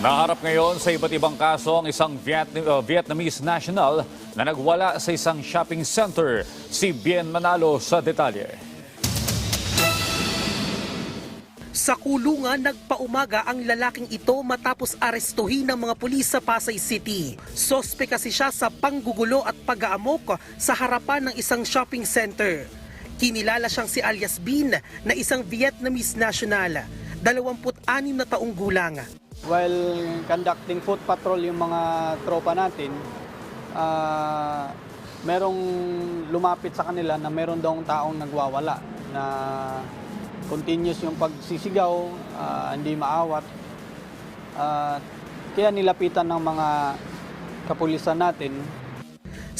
Naharap ngayon sa iba't ibang kaso ang isang uh, Vietnamese national na nagwala sa isang shopping center. Si Bien Manalo sa detalye. Sa kulungan, nagpaumaga ang lalaking ito matapos arestuhin ng mga pulis sa Pasay City. Sospe kasi siya sa panggugulo at pag-aamok sa harapan ng isang shopping center. Kinilala siyang si alias Bin na isang Vietnamese national, 26 na taong gulang. While conducting foot patrol yung mga tropa natin, ah, merong lumapit sa kanila na meron daw taong nagwawala na continuous yung pagsisigaw, ah, hindi maawat. Ah, kaya nilapitan ng mga kapulisan natin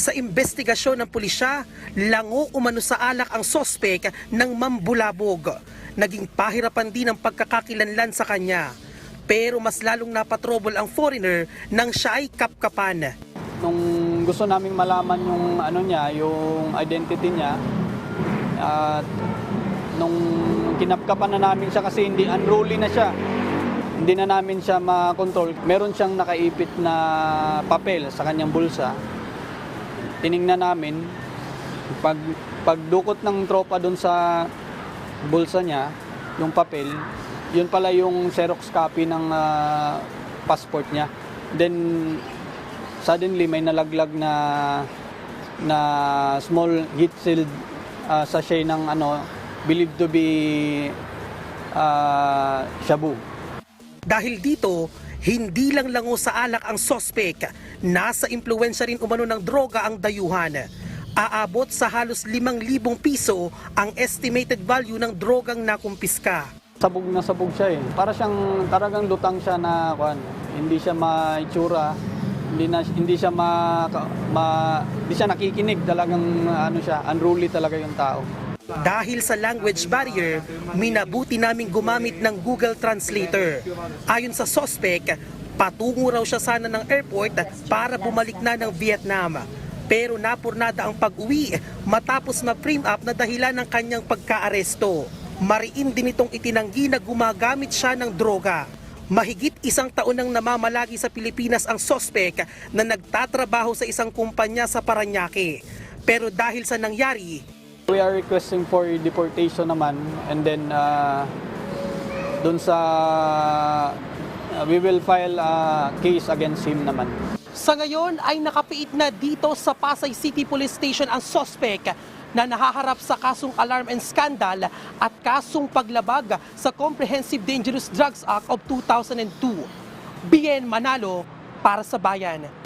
Sa investigasyon ng pulisya, lango umano sa alak ang sospek ng mambulabog. Naging pahirapan din ang pagkakakilanlan sa kanya. Pero mas lalong napatrobol ang foreigner nang siya ay kapkapan. nung gusto naming malaman yung ano niya, yung identity niya, at nung kinapkapan na namin siya kasi hindi unruly na siya. Hindi na namin siya makontrol. Meron siyang nakaipit na papel sa kanyang bulsa. Tiningnan namin pag pagdukot ng tropa doon sa bulsa niya, yung papel, yun pala yung Xerox copy ng ah, passport niya. Then suddenly may nalaglag na na small heat sealed uh, sachet ng ano believed to be uh, shabu. Dahil dito, hindi lang lango sa alak ang sospek, nasa impluensya rin umano ng droga ang dayuhan. Aabot sa halos 5,000 piso ang estimated value ng drogang nakumpiska. Sabog na sabog siya eh. Para siyang talagang lutang siya na kuan. Hindi siya maitsura, hindi na hindi siya ma, ma hindi siya nakikinig, talagang ano siya, unruly talaga yung tao. Dahil sa language barrier, minabuti naming gumamit ng Google Translator. Ayon sa sospek, patungo raw siya sana ng airport para bumalik na ng Vietnam. Pero napurnada ang pag-uwi matapos ma-frame up na dahilan ng kanyang pagkaaresto. Mariin din itong itinanggi na gumagamit siya ng droga. Mahigit isang taon nang namamalagi sa Pilipinas ang sospek na nagtatrabaho sa isang kumpanya sa Paranaque. Pero dahil sa nangyari, We are requesting for deportation naman and then uh, doon sa uh, we will file a case against him naman. Sa ngayon ay nakapiit na dito sa Pasay City Police Station ang sospek na nahaharap sa kasong alarm and scandal at kasong paglabag sa Comprehensive Dangerous Drugs Act of 2002. Bien Manalo para sa bayan.